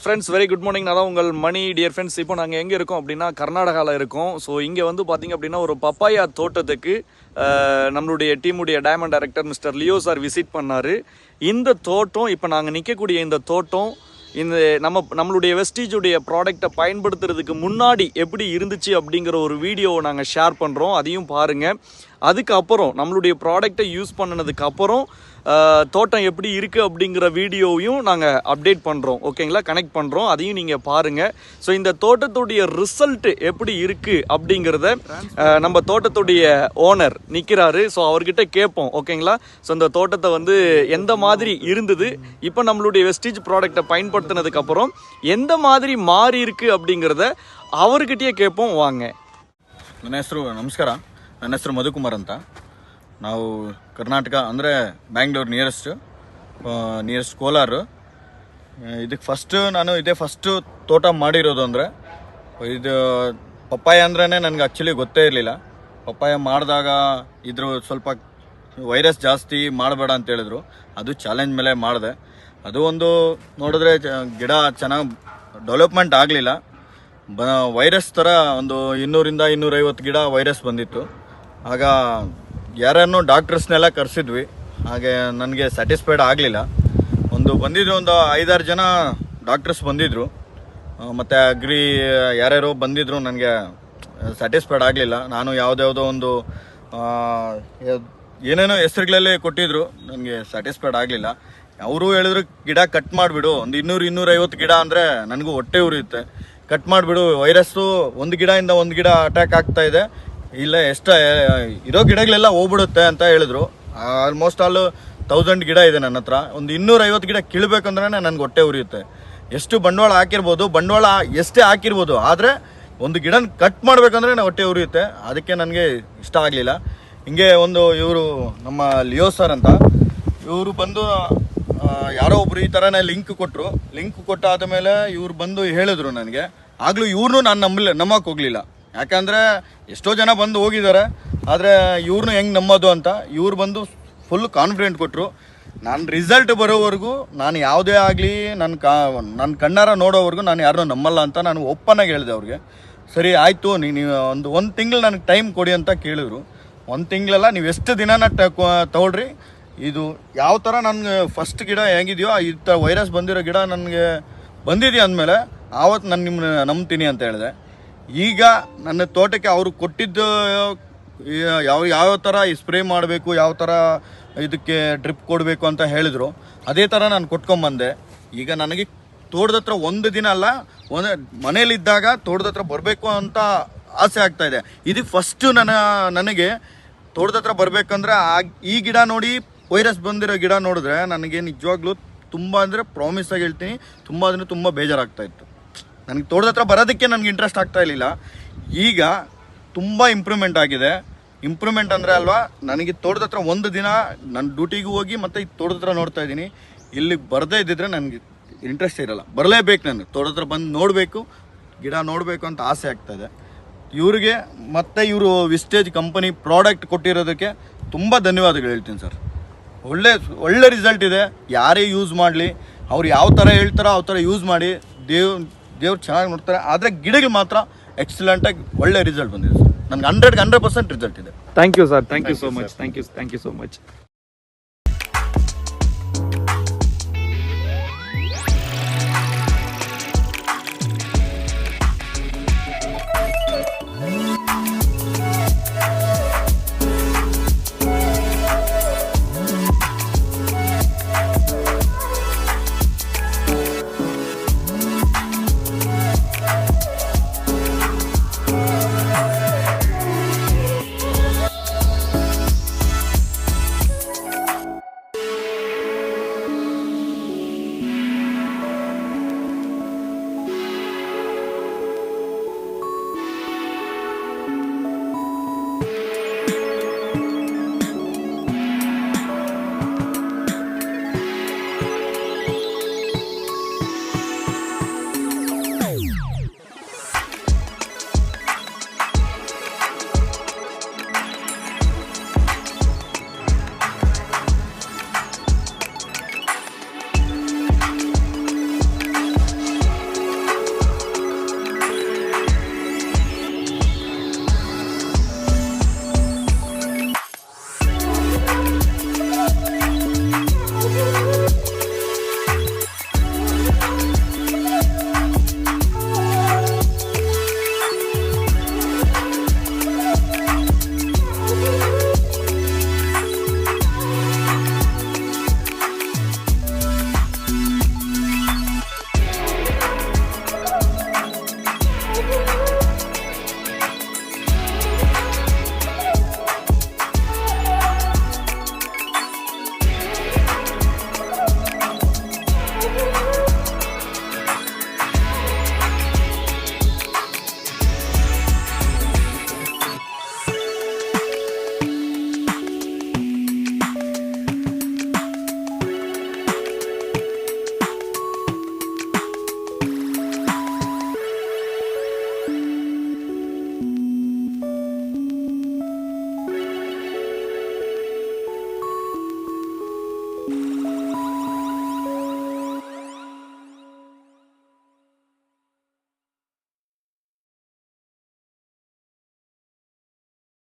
Friends very good morning நான் உங்கள் மணி dear friends இப்போ நாங்கள் எங்கே இருக்கோம் அப்படின்னா கர்நாடகாவில் இருக்கோம். ஸோ இங்கே வந்து பார்த்தீங்க அப்படின்னா ஒரு பப்பாயா தோட்டத்துக்கு நம்மளுடைய டீமுடைய diamond director mister Leo sir visit பண்ணார். இந்த தோட்டம் இப்போ நாங்கள் நிற்கக்கூடிய இந்த தோட்டம் இந்த நம்ம நம்மளுடைய வெஸ்டீஜுடைய ப்ராடக்டை பயன்படுத்துறதுக்கு முன்னாடி எப்படி இருந்துச்சு அப்படிங்கிற ஒரு வீடியோவை நாங்கள் ஷேர் பண்ணுறோம் அதையும் பாருங்கள் அதுக்கப்புறம் நம்மளுடைய ப்ராடக்டை யூஸ் பண்ணினதுக்கு அப்புறம் அஹ், தோட்டம் எப்படி இருக்குது அப்படிங்கிற வீடியோவையும் நாங்கள் அப்டேட் பண்ணுறோம் ஓகேங்களா கனெக்ட் பண்ணுறோம் அதையும் நீங்கள் பாருங்கள் ஸோ இந்த தோட்டத்துடைய ரிசல்ட் எப்படி இருக்குது அப்படிங்கிறத அஹ், நம்ம தோட்டத்துடைய ஓனர் நிற்கிறாரு ஸோ அவர்கிட்ட கேட்போம் ஓகேங்களா ஸோ இந்த தோட்டத்தை வந்து எந்த மாதிரி இருந்தது இப்போ நம்மளுடைய வெஸ்டீஜ் ப்ராடக்டை பயன்படுத்தினதுக்கு அப்புறம் எந்த மாதிரி மாறி இருக்கு அப்படிங்கிறத அவர்கிட்டயே கேட்போம் வாங்க ನನ್ನ ಹೆಸರು ನಮಸ್ಕಾರ ನನ್ನ ಹೆಸರು ಮಧುಕುಮಾರ್ ಅಂತ. ನಾವು ಕರ್ನಾಟಕ, ಅಂದರೆ ಬ್ಯಾಂಗ್ಳೂರು ನಿಯರೆಸ್ಟ್ ನಿಯರೆಸ್ಟ್ ಕೋಲಾರು. ಇದಕ್ಕೆ ಫಸ್ಟು ನಾನು ಇದೇ ಫಸ್ಟು ತೋಟ ಮಾಡಿರೋದು ಅಂದರೆ, ಇದು ಪಪ್ಪಾಯ ಅಂದ್ರೇ ನನಗೆ ಆ್ಯಕ್ಚುಲಿ ಗೊತ್ತೇ ಇರಲಿಲ್ಲ. ಪಪ್ಪಾಯ ಮಾಡಿದಾಗ ಇದ್ರ ಸ್ವಲ್ಪ ವೈರಸ್ ಜಾಸ್ತಿ ಮಾಡಬೇಡ ಅಂತ ಹೇಳಿದ್ರು. ಅದು ಚಾಲೆಂಜ್ ಮೇಲೆ ಮಾಡಿದೆ. ಅದು ಒಂದು ನೋಡಿದ್ರೆ ಗಿಡ ಚೆನ್ನಾಗಿ ಡೆವಲಪ್ಮೆಂಟ್ ಆಗಲಿಲ್ಲ. ಬ ವೈರಸ್ ಥರ ಒಂದು ಇನ್ನೂರಿಂದ ಇನ್ನೂರೈವತ್ತು ಗಿಡ ವೈರಸ್ ಬಂದಿತ್ತು. ಆಗ ಯಾರನ್ನು ಡಾಕ್ಟರ್ಸ್ನೆಲ್ಲ ಕರೆಸಿದ್ವಿ. ಹಾಗೆ ನನಗೆ ಸ್ಯಾಟಿಸ್ಫೈಡ್ ಆಗಲಿಲ್ಲ. ಒಂದು ಬಂದಿದ್ರು ಒಂದು ಐದಾರು ಜನ ಡಾಕ್ಟರ್ಸ್ ಬಂದಿದ್ದರು ಮತ್ತು ಅಗ್ರಿ, ಯಾರ್ಯಾರೋ ಬಂದಿದ್ರು ನನಗೆ ಸ್ಯಾಟಿಸ್ಫೈಡ್ ಆಗಲಿಲ್ಲ. ನಾನು ಯಾವುದ್ಯಾವುದೋ ಒಂದು ಏನೇನೋ ಹೆಸರುಗಳಲ್ಲೇ ಕೊಟ್ಟಿದ್ದರು ನನಗೆ ಸ್ಯಾಟಿಸ್ಫೈಡ್ ಆಗಲಿಲ್ಲ. ಅವರು ಹೇಳಿದ್ರು, ಗಿಡ ಕಟ್ ಮಾಡಿಬಿಡು. ಒಂದು ಇನ್ನೂರು, ಇನ್ನೂರೈವತ್ತು ಗಿಡ ಅಂದರೆ ನನಗೂ ಹೊಟ್ಟೆ ಉರಿಯುತ್ತೆ. ಕಟ್ ಮಾಡಿಬಿಡು. ವೈರಸ್ಸು ಒಂದು ಗಿಡದಿಂದ ಒಂದು ಗಿಡ ಅಟ್ಯಾಕ್ ಆಗ್ತಾ ಇದೆ. ಇಲ್ಲ ಎಷ್ಟ, ಇರೋ ಗಿಡಗಳೆಲ್ಲ ಹೋಗ್ಬಿಡುತ್ತೆ ಅಂತ ಹೇಳಿದ್ರು. ಆಲ್ಮೋಸ್ಟ್ ಆಲ್ ತೌಸಂಡ್ ಗಿಡ ಇದೆ ನನ್ನ ಹತ್ರ. ಒಂದು ಇನ್ನೂರೈವತ್ತು ಗಿಡ ಕೀಳ್ಬೇಕಂದ್ರೆ ನನ್ಗೆ ಹೊಟ್ಟೆ ಉರಿಯುತ್ತೆ. ಎಷ್ಟು ಬಂಡವಾಳ ಹಾಕಿರ್ಬೋದು, ಬಂಡವಾಳ ಎಷ್ಟೇ ಹಾಕಿರ್ಬೋದು, ಆದರೆ ಒಂದು ಗಿಡನ ಕಟ್ ಮಾಡ್ಬೇಕಂದ್ರೆ ನಾನು ಹೊಟ್ಟೆ ಉರಿಯುತ್ತೆ. ಅದಕ್ಕೆ ನನಗೆ ಇಷ್ಟ ಆಗಲಿಲ್ಲ. ಹಿಂಗೆ ಒಂದು ಇವರು, ನಮ್ಮ ಲಿಯೋ ಸರ್ ಅಂತ, ಇವರು ಬಂದು ಯಾರೋ ಒಬ್ರು ಈ ಥರನೇ ಲಿಂಕ್ ಕೊಟ್ಟರು ಲಿಂಕ್ ಕೊಟ್ಟಾದ ಮೇಲೆ ಇವ್ರು ಬಂದು ಹೇಳಿದ್ರು ನನಗೆ. ಆಗಲೂ ಇವ್ರನ್ನೂ ನಾನು ನಂಬಲಿಲ್ಲ ನಂಬಕ್ಕೆ ಹೋಗಲಿಲ್ಲ. ಯಾಕಂದರೆ ಎಷ್ಟೋ ಜನ ಬಂದು ಹೋಗಿದ್ದಾರೆ, ಆದರೆ ಇವ್ರನ್ನೂ ಹೆಂಗೆ ನಂಬೋದು ಅಂತ ಇವ್ರು ಬಂದು ಫುಲ್ ಕಾನ್ಫಿಡೆಂಟ್ ಕೊಟ್ಟರು ನಾನು ರಿಸಲ್ಟ್ ಬರೋವರೆಗೂ, ನಾನು ಯಾವುದೇ ಆಗಲಿ ನನ್ನ ಕಾ ನನ್ನ ಕಣ್ಣಾರ ನೋಡೋವರೆಗೂ ನಾನು ಯಾರನ್ನೂ ನಂಬಲ್ಲ ಅಂತ ನಾನು ಓಪನ್ನಾಗಿ ಹೇಳಿದೆ ಅವ್ರಿಗೆ. ಸರಿ, ಆಯಿತು ನೀವು ಒಂದು ಒಂದು ತಿಂಗಳು ನನಗೆ ಟೈಮ್ ಕೊಡಿ ಅಂತ ಕೇಳಿದ್ರು. ಒಂದು ತಿಂಗಳಲ್ಲ, ನೀವು ಎಷ್ಟು ದಿನನ ತಗೊಳ್ರಿ. ಇದು ಯಾವ ಥರ ನನಗೆ ಫಸ್ಟ್ ಗಿಡ ಹೆಂಗಿದೆಯೋ, ಈ ಥರ ವೈರಸ್ ಬಂದಿರೋ ಗಿಡ ನನಗೆ ಬಂದಿದೆಯಾ ಅಂದಮೇಲೆ ಆವತ್ತು ನಾನು ನಿಮ್ಮನ್ನ ನಂಬ್ತೀನಿ ಅಂತ ಹೇಳಿದೆ. ಈಗ ನನ್ನ ತೋಟಕ್ಕೆ ಅವರು ಕೊಟ್ಟಿದ್ದು ಯಾವ ಯಾವ ಥರ ಸ್ಪ್ರೇ ಮಾಡಬೇಕು, ಯಾವ ಥರ ಇದಕ್ಕೆ ಡ್ರಿಪ್ ಕೊಡಬೇಕು ಅಂತ ಹೇಳಿದರು. ಅದೇ ಥರ ನಾನು ಕೊಟ್ಕೊಂಬಂದೆ ಈಗ ನನಗೆ ತೋಟದ ಹತ್ರ ಒಂದು ದಿನ ಅಲ್ಲ, ಒಂದು ಮನೇಲಿದ್ದಾಗ ತೋಟದ ಹತ್ರ ಬರಬೇಕು ಅಂತ ಆಸೆ ಆಗ್ತಾ ಇದೆ. ಇದು ಫಸ್ಟು ನನ್ನ, ನನಗೆ ತೋಟದ ಹತ್ರ ಬರಬೇಕಂದ್ರೆ ಆ, ಈ ಗಿಡ ನೋಡಿ, ವೈರಸ್ ಬಂದಿರೋ ಗಿಡ ನೋಡಿದ್ರೆ ನನಗೆ ನಿಜವಾಗ್ಲೂ ತುಂಬ ಅಂದರೆ ಪ್ರಾಮಿಸ್ ಆಗಿ ಹೇಳ್ತೀನಿ, ತುಂಬ ಅಂದರೆ ತುಂಬ ಬೇಜಾರಾಗ್ತಾ ಇತ್ತು. ನನಗೆ ತೋಟದ ಹತ್ರ ಬರೋದಕ್ಕೆ ನನಗೆ ಇಂಟ್ರೆಸ್ಟ್ ಆಗ್ತಾ ಇರಲಿಲ್ಲ. ಈಗ ತುಂಬ ಇಂಪ್ರೂವ್ಮೆಂಟ್ ಆಗಿದೆ. ಇಂಪ್ರೂವ್ಮೆಂಟ್ ಅಂದರೆ ಅಲ್ವಾ, ನನಗೆ ತೋಟದ ಹತ್ರ ಒಂದು ದಿನ ನನ್ನ ಡ್ಯೂಟಿಗೂ ಹೋಗಿ ಮತ್ತೆ ಈ ತೋಟದ ಹತ್ರ ನೋಡ್ತಾ ಇದ್ದೀನಿ. ಇಲ್ಲಿಗೆ ಬರದೇ ಇದ್ದಿದ್ರೆ ನನಗೆ ಇಂಟ್ರೆಸ್ಟ್ ಇರಲ್ಲ. ಬರಲೇಬೇಕು ನಾನು. ತೋಟದ ಹತ್ರ ಬಂದು ನೋಡಬೇಕು, ಗಿಡ ನೋಡಬೇಕು ಅಂತ ಆಸೆ ಆಗ್ತಾ ಇದೆ. ಇವ್ರಿಗೆ ಮತ್ತೆ ಇವರು ವಿಸ್ಟೇಜ್ ಕಂಪನಿ ಪ್ರಾಡಕ್ಟ್ ಕೊಟ್ಟಿರೋದಕ್ಕೆ ತುಂಬ ಧನ್ಯವಾದಗಳು ಹೇಳ್ತೀನಿ ಸರ್. ಒಳ್ಳೆ ಒಳ್ಳೆ ರಿಸಲ್ಟ್ ಇದೆ. ಯಾರೇ ಯೂಸ್ ಮಾಡಲಿ, ಅವ್ರು ಯಾವ ಥರ ಹೇಳ್ತಾರೋ ಆ ಥರ ಯೂಸ್ ಮಾಡಿ, ದೇವ್ ದೇವ್ರು ಚೆನ್ನಾಗಿ ನೋಡ್ತಾರೆ. ಆದರೆ ಗಿಡಗಳು ಮಾತ್ರ ಎಕ್ಸಲೆಂಟಾಗಿ ಒಳ್ಳೆ ರಿಸಲ್ಟ್ ಬಂದಿದೆ ಸರ್. ನನಗೆ ಹಂಡ್ರೆಡ್ಗೆ ಹಂಡ್ರೆಡ್ ಪರ್ಸೆಂಟ್ ರಿಸಲ್ಟ್ ಇದೆ. Thank you sir thank you so much thank you thank you so much